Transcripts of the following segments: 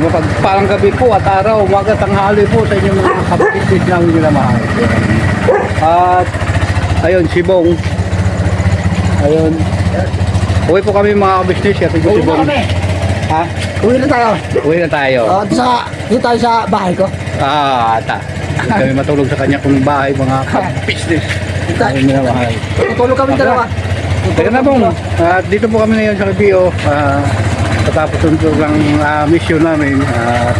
Mapagpalang gabi po at araw, umaga, tanghali po sa inyong mga kapitid namin minamahal. At ayun, si Bong. Ayun. Uwi po kami mga kabisnes. At ito si Bong. Ha? Uwi na tayo. Uwi na tayo. Dito sa, dito tayo sa bahay ko. Ah, ata. Kami matulog sa kanya kung bahay mga business. Ay, minamahal. Tutulog kami dalawa. Teka na pong, at dito po kami ngayon sa Kabio. Ah, katapos ng ng ah, mission namin. At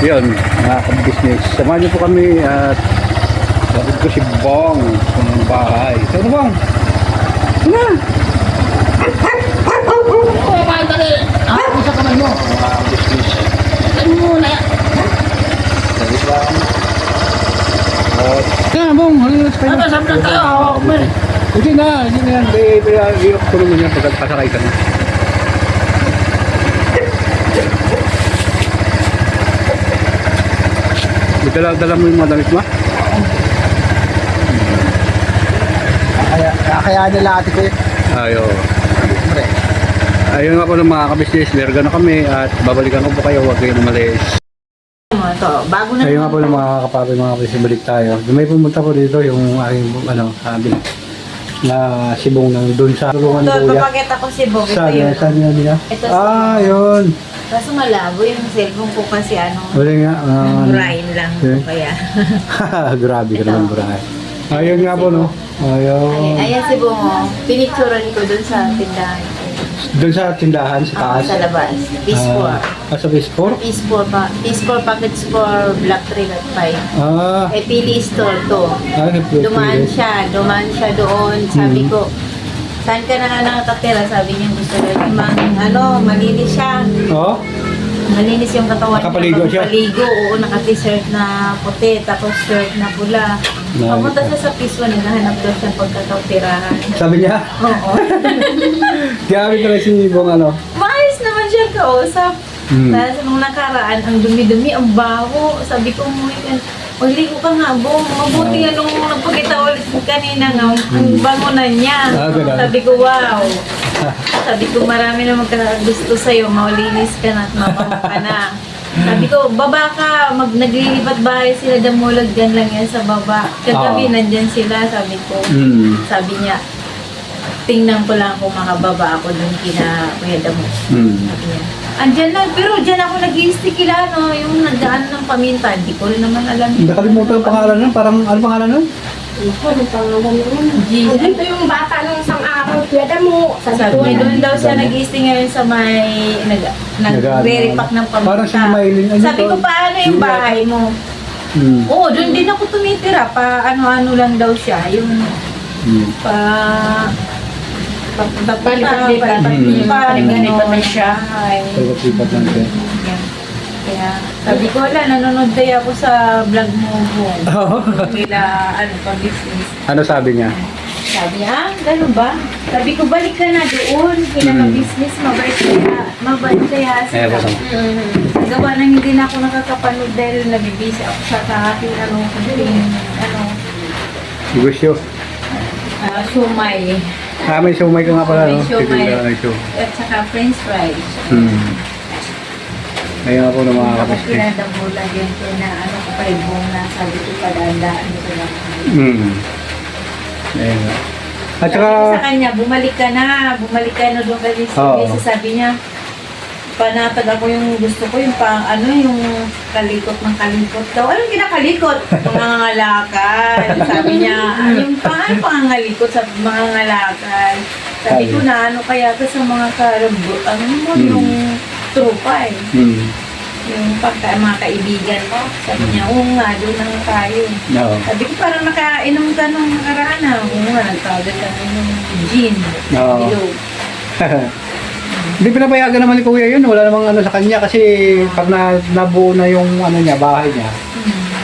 yun, mga business. Samahan niyo po kami at Bakit ko si Bong sa mga bahay. Sino Bong? Sino? Oh, kain dali. Ah, ano sa kamay mo? Mga business. Ano muna yan? Sabi ba? Kaya Bong, halina sa kanya. Ano, sabi na tayo. Hawak mo eh. Hindi na, hindi na yan. Eh, eh, hirap ko naman yan pag pasakay ka na. Dala, dala mo yung mga damit mo? Kaya, kaya nila ate ko eh. Ayo. Ayun nga po ng mga kabisnes, merga na kami at babalikan ko po kayo, huwag kayong umalis. Ito, bago na Ayun nga po ng mga kapapi, mga kabisnes, balik tayo. May pumunta po dito yung aking, ano, sabi na sibong nang doon sa tulungan Ito, ni Kuya. papakita ko si Bob. Ito Saan, yun. saan nila? Ito si Ah, yun. Kaso malabo yung cellphone ko kasi ano, Wala nga. ah, Brian lang Okay. po kaya. Grabe ka naman, Brian. Ayun nga po, no? Ayun. Ayan, si Bungo. Pinicturean ko dun sa tindahan. Doon sa tindahan, sa Ako taas. sa labas. Peace Ah, ah, sa Bispor? Peace 4 pa. Peace 4 packets for Black Trail at 5. Ah, Eh, pili store to. ah, nagpipili. Dumaan siya. Dumaan siya doon. Sabi Mhm. ko, saan ka na nakatira? Sabi niya, gusto mang, ano, malinis siya. Oh? Malinis yung katawan Nakapaligo siya? Nakapaligo, oo, naka-t-shirt na puti, tapos shirt na pula. Nice. Papunta siya sa piso, naghahanap daw siya pagkakautirahan. Sabi niya, Oo. grabe rin si Bong, ano? Maayos naman siya kausap. Hmm. Dahil sa nung nakaraan, ang dumi-dumi, ang baho. Sabi ko, umuwi ka, magligo ka nga, Bong. Mabuti nga nung nagpakita ulit kanina nga, ang bango na niya. Ah. Sabi ko, wow. Sabi ko, marami na magkagusto sa'yo, maulinis ka na at ka na. Sabi ko, baba ka, mag naglilipat bahay sila, damulag dyan lang yan sa baba. Kagabi, Ah. nandyan sila, sabi ko. Hmm. Sabi niya, tingnan ko lang kung makababa ako dun kina Kuya Damo. Hmm. Sabi niya, Andyan lang, pero dyan ako nag-i-stickila, no? Yung nagdaan ng paminta, hindi ko rin naman alam. Nakalimutan ang pangalan nun? Parang, ano pangalan nun? Gina. Ito yung bata nung isang araw, pwede mo. Sabi ko, Sabi doon daw siya nag-i-sting ngayon sa may nag nag-re-repack ng paminta. Parang si Maylin, ano Sabi to? ko, paano yung Yung- bahay mo? Hmm. Oo, doon din ako tumitira. Pa ano-ano lang daw siya. Yung Hmm. pa pa pa Palipat-lipat. Hmm. Palipat-lipat na siya. Ay. Pagkakipat lang siya. Kaya sabi ko, wala, nanonood kaya ako sa vlog mo po. Nila, ano, pag-business. Ano sabi niya? Sabi niya, ah, ganun ba? Sabi ko, balik ka na doon. Kila Hmm. business mabait kaya, mabait kaya Eh, sila. basta. Gawa na hindi na ako nakakapanood dahil nabibisi ako sa aking ano, kunting, ano, Gusyo. ah, shumay. Ah, may sumay ka nga pala, no? May siomay. Sige, may. At saka french fries. Hmm. Ayun ako ng mga Tapos kapatid. kinadabula din ko na ano ko pa yung buong na sabi ko padandaan ko lang. Hmm. Ayun nga. At Sabi saka, ko sa kanya, bumalik ka na, bumalik ka na doon kasi Oo. kasi sabi niya, panatag ako yung gusto ko, yung pang ano, yung kalikot ng kalikot daw. Anong kinakalikot? Pangangalakal. Sabi niya, yung pang ano pangangalikot sa mangangalakal. Sabi ko na ano kaya to sa mga karabo, ano mo, Hmm. yung trupa eh. hmm. Yung pagka mga kaibigan mo. Sabi niya, oo nga, doon na nga tayo. No. Sabi ko, parang nakainom ka nung nakaraan na. Oo nga, nagtawag ka ng gin. Hello. Hindi pinapayagan naman ni Kuya yun. Wala namang ano sa kanya kasi pag na, nabuo na yung ano niya, bahay niya,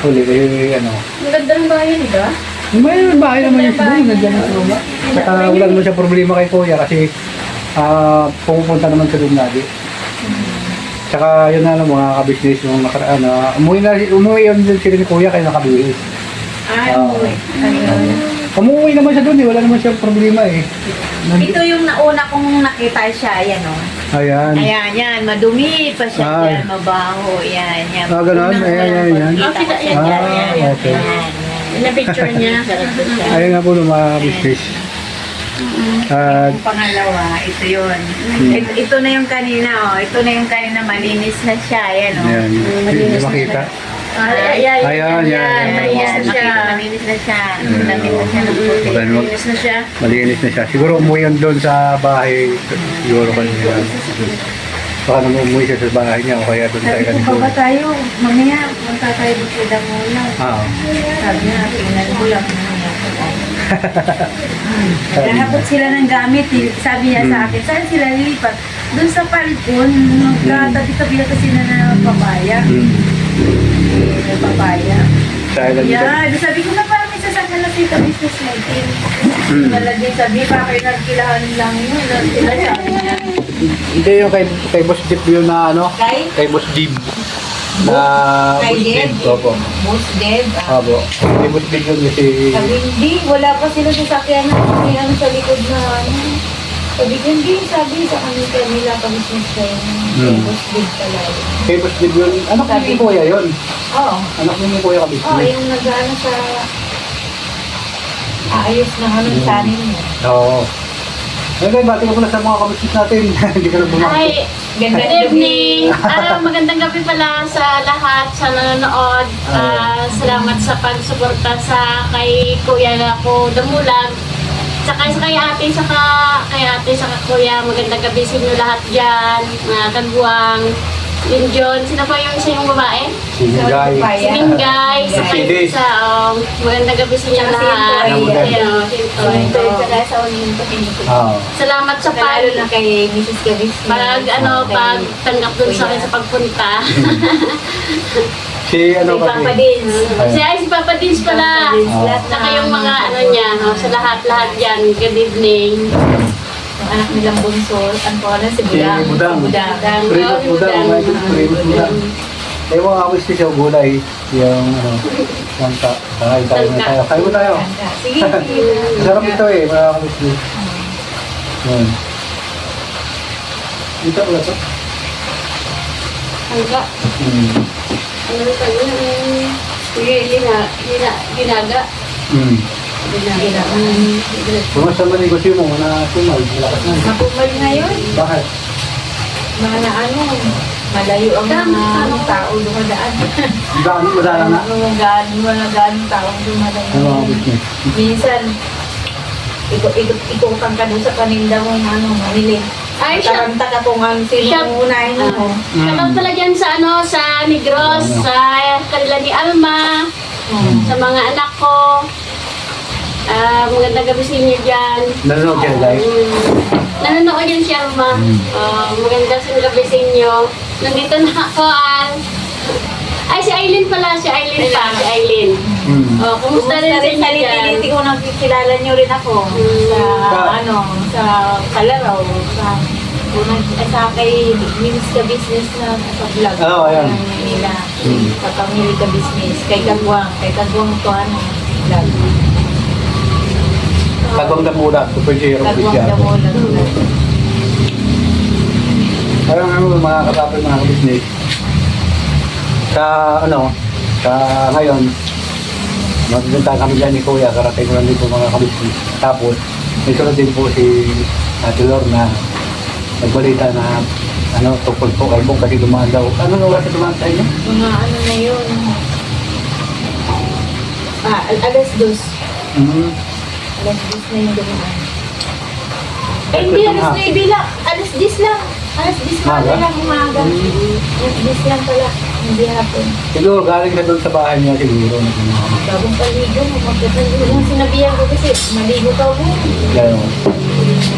huli, eh, ano. Ang ganda ng bahay, di ba? May bahay naman yung siguro, nandiyan na sa luma. Saka wala naman siya problema kay Kuya kasi ah pumupunta naman sa doon lagi. Tsaka yun na lang mga kabisnes yung nakaraan na umuwi na umuwi yun din sila ni Kuya kaya nakabihis. Ay, Oo. umuwi. Umuwi naman siya doon eh, wala naman siya problema eh. Nandi- Ito yung nauna kong nakita siya, ayan o. Ayan. Ayan, yan. Madumi pa siya Ay. dyan. Mabaho. Yan, yan. Ah, ganun? Unang- Ayan, ayan, ayan. Kita ka siya Ah. Yan, yan, okay. yan, yan. Na picture niya. Po siya. Ayan nga po ng mga business. At Yung pangalawa, ito yun. Hmm. Ito, ito na yung kanina, oh. Ito na yung kanina, malinis na siya. Ayan, oh. ayan, hindi makita. Ay, ay, ay. Ayan, yan. Ayan, Malinis ayan. na siya. Makita, Malinis na siya. Ayan. Damit na siya ng puti. Maganda. Malinis na siya. Malinis na siya. Siguro umuwi yan doon sa bahay. Siguro kanina. Baka nang umuwi siya sa bahay niya o kaya doon tayo Sabi ko, kanito. baba tayo. Mamaya, punta tayo sa Damola. Ah, Sabi niya, tingnan ko lang. Naghahabot sila ng gamit. eh. Sabi niya sa akin, saan sila lilipat? Doon sa palkon, magkatabi-tabi na kasi na ng papaya. hmm. Ng papaya. Dahil. Yeah, sabi ko na parang may sasakyan na sita business natin. Hmm. Nalagay sabi, baka yung nagkilahan lang yun. Nagkila sabi niya. Hindi yung kay, kay Boss Deep yun na ano? Kay? Kay Boss Deep. Na. Deep. Opo. Deb. ah. Opo. Boss Deep yun kasi... Sabi, hindi, wala pa sila sasakyan na may ano sa likod na ano. Sabi ko, hindi, sabi sa kanila kanila pa business kayo. Hmm. Pala. yun. Kay Deep yun. Anak Sabi- ni Kuya yun. Oo. Anak ni Kuya kabis. Oo, yung nag-ano sa aayos ng ano sa anin mo. Oo. Okay, bati ka pala sa mga kabis natin. Hindi ka na bumaki. Ay, Ganda good evening. Ah, magandang gabi pala sa lahat sa nanonood. Ah, salamat sa pagsuporta sa kay Kuya na ko Damulag. Saka sa kay ate, saka kay ate, saka kuya, magandang gabi sa inyo lahat dyan. Mga kagwang, Linjon, sino pa yung isa yung babae? Si Guy. Si Mingay, sa Si Liz. isa, oh, magandang gabi sa inyo si lahat. Ayan, si Intoy. Ito yung saka sa. Salamat sa pag Lalo na kay Mrs. Gavis. pag ano pag tanggap dun sa akin sa pagpunta. Si ano Kay Papa? Dins. Si ay si Papa Dins pala. Papa Dins, lahat Saka ng- yung mga ano niya, no, sa lahat-lahat yan. Good evening. Anak nilang bunso, ang pangalan si Budang. Si Budang. Budang. Primus Budang. Primus Budang. Eh, mga kabis ko siya gulay. Yung ano. Ta. Kakain tayo na tayo. Mo tayo. Sige, sige. Sarap ito eh, mga kabis ko. Yun. Ito wala to. Hangga. Hmm. Ano ito gina, gina, ginaga. Hmm. Kumusta man negosyo mo na sumal? Malakas na. Mapumal ngayon. Bakit? Mga na ano, malayo ang mga tao dumadaan. Daan, madala na. Mga gaan, mga gaan tao dumadayo. Ano mga business? Minsan, ikot ikot ikutan ka doon sa paninda mo ano, mamili. Ay, siya. Taranta ka kung ano sino Siya- ang unahin mo. Shoutout pala dyan sa ano, sa Negros, Ano? sa kanila ni Alma, Hmm. sa mga anak ko. Ah, magandang gabi sa inyo dyan. Nanonood ka guys? Mm. Nanonood yan si Alma. Mm. Ah, magandang sa gabi sa inyo. Nandito na ako, Al. Ay, si Aileen pala. Si Aileen pa. Si Aileen. Hmm. Oh, kumusta rin sa inyo sa dyan? Litiliti ko nakikilala niyo rin ako. Hmm. Sa, Sa- ano, sa Kalaraw. Sa, unang, eh, sa kay Mims ka Business na sa vlog. Oo, ayan. Ano nila. Hmm. Sa Pamilya ka Business. Kay Kagwang. Kay Kagwang to ano. Vlog. Kagwang Damula, Super Zero Official. Damola. Parang ano mga kasapin mga business. Sa ano, sa ngayon, magpunta kami dyan ni Kuya, karating ko lang dito mga kabisnes. Tapos, may sunod din po si Ate Lorna, nagbalita na ano, tungkol po kay Bong kasi dumaan daw. Ano oras na dumaan sa inyo? Mga ano na yun. Ah, al- alas dos. Mm. Alas dos na yung dumaan. Eh, Ay, hindi, ito alas nga. 9 lang. Alas 10 lang. Alas 10 lang Maga? lang umaga. Alas 10 lang pala. Hindi hapon. Siguro galing na doon sa bahay niya siguro. Bagong paligo mo. Magkakaligo. Yung sinabihan ko kasi, maligo ka mo. Kaya,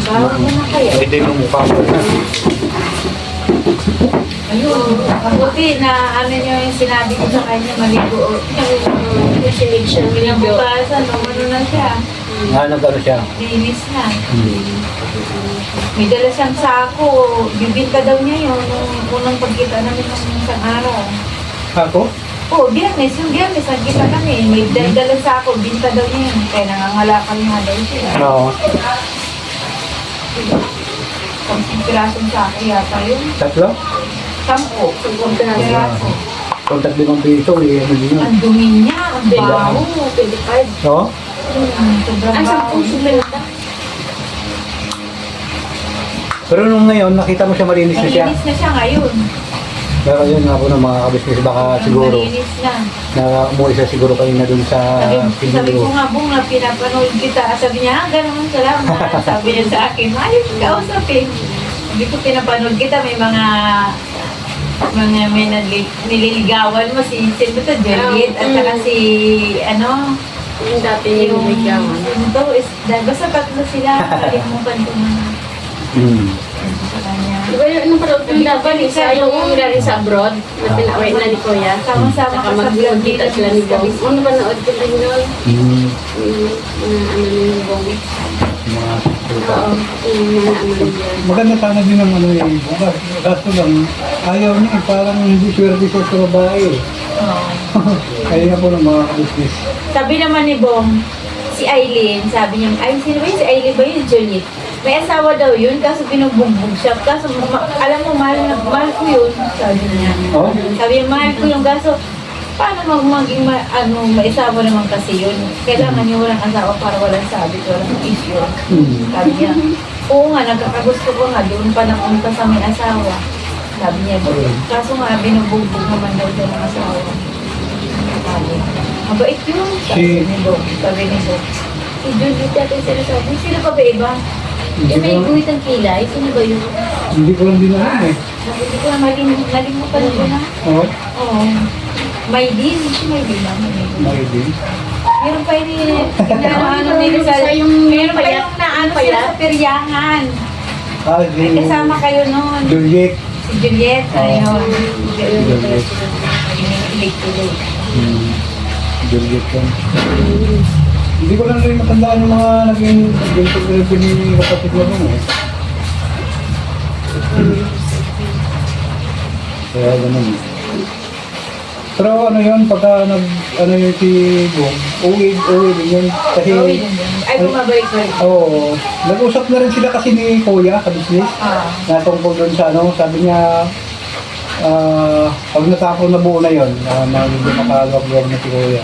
Bawa mo na kayo. hindi mo mukha mo. Ayun. Buti na ano nyo yung sinabi ko sa kanya, maligo. Nasinig siya. Pinabukasan, ano na siya. Ano ano siya? Linis na. Hmm. May dala siyang sako. Bibinta daw niya yun. Nung unang pagkita namin ng isang araw. Ako? Oo, oh, biyernes. Yung biyernes, nagkita kami. May dala sako. Binta daw niya yun. Kaya nangangalakan nga daw siya. Oo. Sampung pirasong sa akin yata yun. Tatlo? Sampo. Sampung piraso. Kung tatlo ng piso, eh, ano yun? Ang dumi niya, ang baho. 25. Oo? Mm. 10 sumelta. Pero nung ngayon, nakita mo siya malinis na siya. Malinis na siya ngayon. Pero yun nga po ng mga kabisnes, baka siguro, Malinis na. na umuwi siya siguro kanina dun sa Sabi, sabi ko nga, bunga, pinapanood kita. Sabi niya, ah, ganun, salamat. Sabi niya sa akin, ayos, kausapin. Sabi ko, pinapanood kita, may mga mga may nali- nililigawan mo si sino to, Juliet, at saka si, ano, Yung dati yung, yung bigyaman. sino to, is, basta tatlo sila, kalimutan ko na. Hmm. Sa kanya. Di ba yung nung parang yung dapat isa yung galing sa abroad na pinaway na ni Kuya. Sama-sama ka sa vlog magkita sila ni Bong. Ano ba naod ko din yun? Hmm. Yung ano ni Bong. Mga Oo, yung mga ano ni Bong. Maganda sana din ang ano yung bukas. Kaso lang, ayaw niya eh, parang hindi swerte siya sa babae. Oo. Kaya nga po ng mga kabisnes. Sabi naman ni Bong, si Aileen, sabi niya, ay, sino ba yun? Si Aileen ba yun? Juliet. May asawa daw yun, kaso binubugbog siya. Kaso, ma- alam mo, mahal, na, mahal ko yun. Sabi niya. Oh? Sabi niya, mahal ko yung kaso, paano mag maging ma, ano, may asawa naman kasi yun. Kailangan niya walang asawa para walang sabit, walang issue. Hmm. Sabi niya, oo nga, nagkakagusto ko nga, doon pa napunta sa may asawa. Sabi niya, kaso nga, binubugbog naman daw siya ng asawa. Sabi, mabait yun. Sabi Si- ni Bong, sabi ni Bong. Si Juliet natin sinasabi, sino pa ba iba? Hindi Yung may ko, guhit ang kilay, sino ba yun? hindi ko lang din alam eh. Hindi ko na malim, nalimutan ko na. Oo, Oo. May din, si may din lang. May din. Meron pa yun eh. Ano nila sa... Sa yung Meron pa payat. yung naano sila sa peryahan. Ah, May di, kasama kayo noon. Juliet. Si Juliet, ayun. Juliet. Ilig-ilig. Hmm. Juliet yan. Hindi ko lang rin matandaan yung mga naging ganito ganito ni kapatid ko nun eh. Kaya ganun eh. Pero ano yun, pagka nag, ano yun si Bong, uwi, uwi din yun. Kasi, yun. Ay, bumabalik pa rin. oo, nag-usap na rin sila kasi ni Kuya, sa business. Ah. na tungkol doon sa ano, sabi niya, ah, pag natapon na buo na yun, uh, na hindi makalagwag na si Kuya,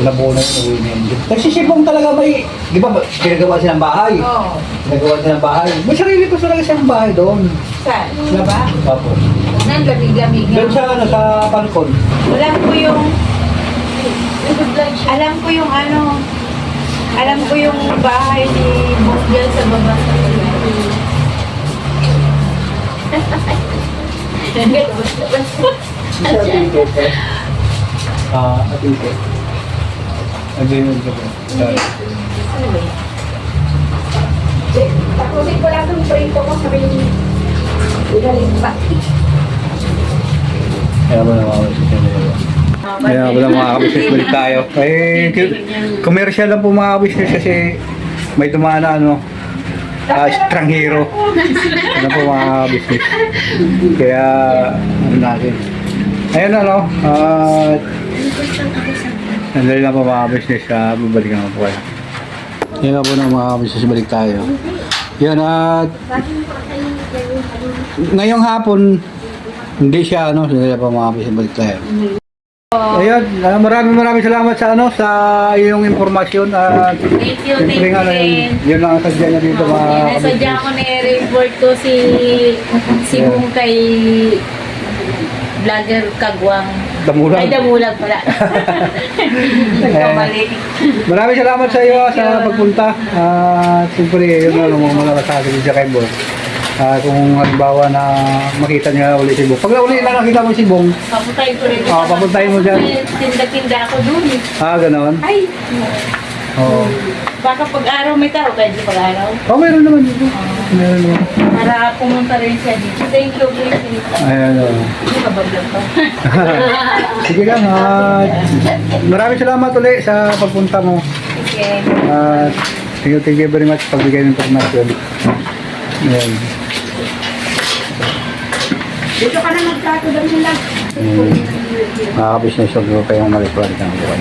nabuo na yun, uwi na yun. Nagsisibong talaga may, di ba, ba- ginagawa silang bahay? Oo. Ginagawa silang bahay. May sarili pa talaga silang bahay doon. Saan? Sa ba? Tapos, Nang lamig-lamig doon sa, ano, sa balkon. Alam ko yung... Alam ko yung ano... Alam ko yung bahay ni Bongel sa baba. Ah, at ito. Ano yun? Sorry. Tapusin ko lang yung print ko sabi ni... Galing pa. Kaya mo na mga kabisnes na Kaya wala mga kabisnes balik tayo. Eh, commercial lang po mga kabisnes kasi may dumaan na ano, ah, estranghero. Ano po mga kabisnes. Kaya, ano natin. Ayun ano, ah, Sandali lang po mga business, uh, babalikan ko po kayo. Yan nga po ng mga business, balik tayo. Yan at ngayong hapon, hindi siya ano, sandali lang po mga business, balik tayo. Ayun, ah, maraming maraming salamat sa ano sa iyong impormasyon at Thank you, thank you lang, din. yun lang ang sadya niya dito mga Yan, nasadya kabisnes. ko na i-report ko si si Yeah. Bong kay vlogger Kagwang. Damulan. Ay, damulag pala. Nagkamali. Maraming salamat sa iyo ah, sa pagpunta. At siyempre, yun na mga mga masasabi siya kay Bong. Ah, kung halimbawa na makita niya ulit si Bong. Pag uli na nakita mo si Bong, Papuntahin ko rin. Ah, papuntahin mo dyan. Tinda-tinda ako eh. ah, ganon. Ay, Oo. baka pag-araw may tao, pwede pag-araw. Oh, meron naman dito. Meron naman. Para pumunta rin siya dito. Thank you, please. Ayan, oh. Hindi ka ba vlog pa? Sige lang, at maraming salamat ulit sa pagpunta mo. Sige. At thank you, thank you very much pagbigay ng information. Ayan. Dito ka na magkato daw nila. Mm. Mga business, huwag mo kayong malis-malis ng buwan.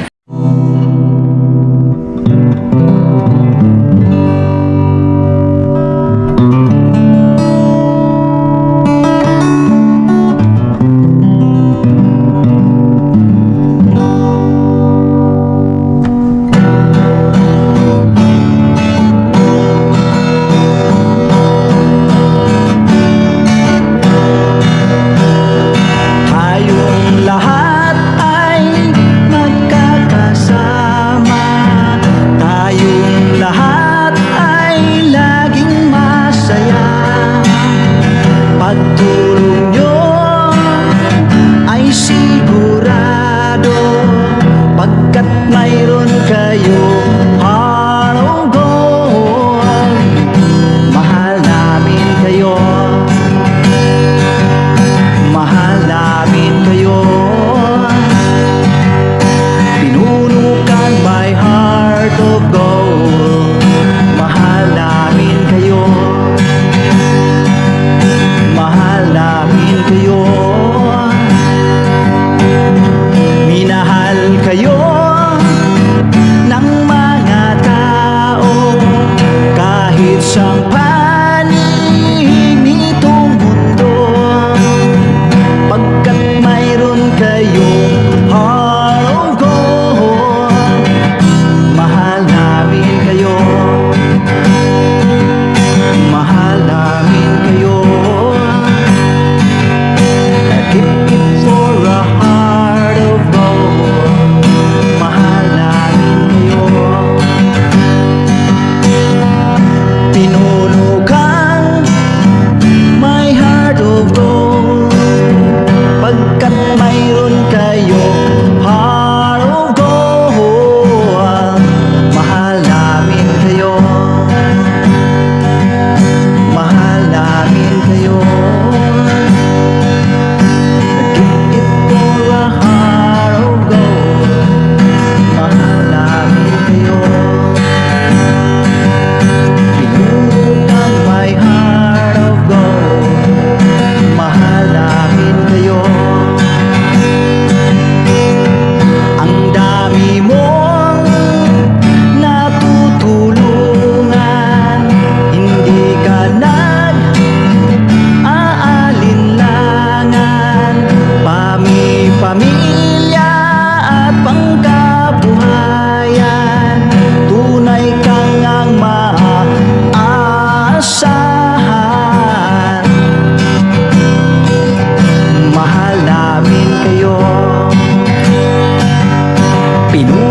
Mahal namin kayo Pinuno